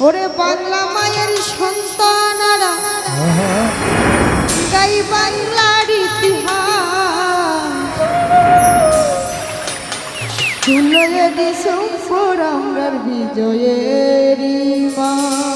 ওরে বাংলা মায়ের সন্তানারা গাই বাংলার ইতিহাস। ষোলোই ডিসেম্বর আমরার বিজয়ের মা